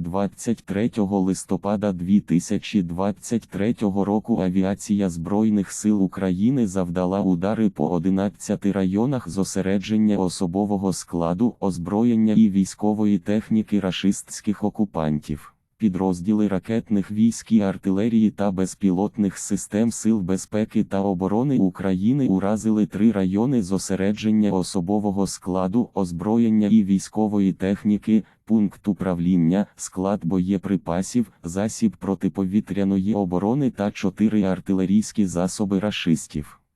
23 листопада 2023 року авіація Збройних сил України завдала удари по 11 районах зосередження особового складу, озброєння і військової техніки рашистських окупантів. Підрозділи ракетних військ і артилерії та безпілотних систем Сил безпеки та оборони України уразили три райони зосередження особового складу, озброєння і військової техніки, пункт управління, склад боєприпасів, засіб протиповітряної оборони та чотири артилерійські засоби рашистів.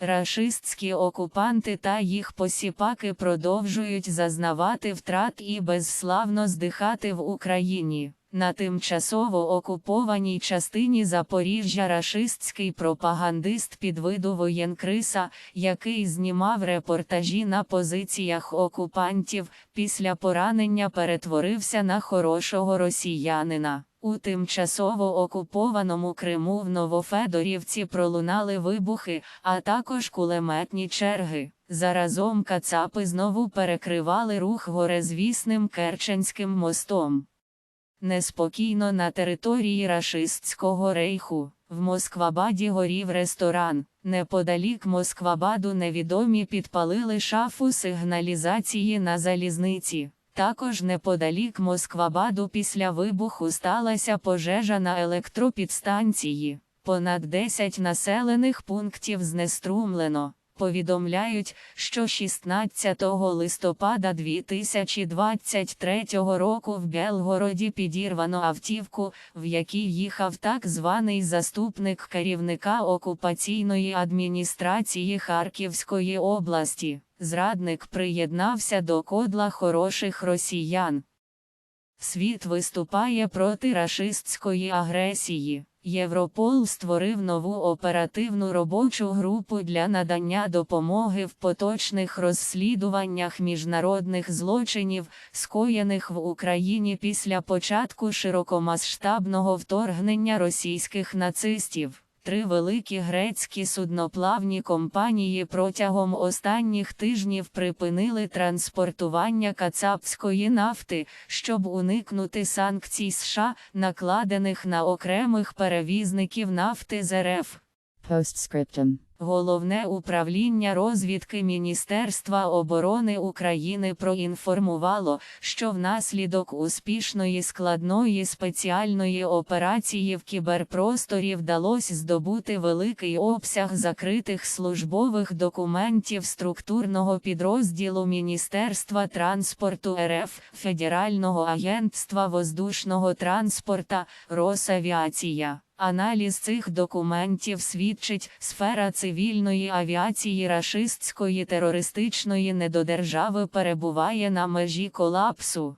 Рашистські окупанти та їх посіпаки продовжують зазнавати втрат і безславно здихати в Україні. На тимчасово окупованій частині Запоріжжя рашистський пропагандист під виду воєнкриса, який знімав репортажі на позиціях окупантів, після поранення перетворився на хорошого росіянина. У тимчасово окупованому Криму в Новофедорівці пролунали вибухи, а також кулеметні черги. Заразом кацапи знову перекривали рух горезвісним Керченським мостом. Неспокійно на території рашистського рейху. В Москвабаді горів ресторан. Неподалік Москвабаду невідомі підпалили шафу сигналізації на залізниці. Також неподалік Москвабаду після вибуху сталася пожежа на електропідстанції. Понад 10 населених пунктів знеструмлено. Повідомляють, що 16 листопада 2023 року в Белгороді підірвано автівку, в якій їхав так званий заступник керівника окупаційної адміністрації Харківської області. Зрадник приєднався до кодла хороших росіян. Світ виступає проти рашистської агресії. Європол створив нову оперативну робочу групу для надання допомоги в поточних розслідуваннях міжнародних злочинів, скоєних в Україні після початку широкомасштабного вторгнення російських нацистів. Три великі грецькі судноплавні компанії протягом останніх тижнів припинили транспортування кацапської нафти, щоб уникнути санкцій США, накладених на окремих перевізників нафти з РФ. Postscriptum. Головне управління розвідки Міністерства оборони України проінформувало, що внаслідок успішної складної спеціальної операції в кіберпросторі вдалося здобути великий обсяг закритих службових документів структурного підрозділу Міністерства транспорту РФ, Федерального агентства воздушного транспорта, Росавіація. Аналіз цих документів свідчить, сфера цивільної авіації рашистської терористичної недодержави перебуває на межі колапсу.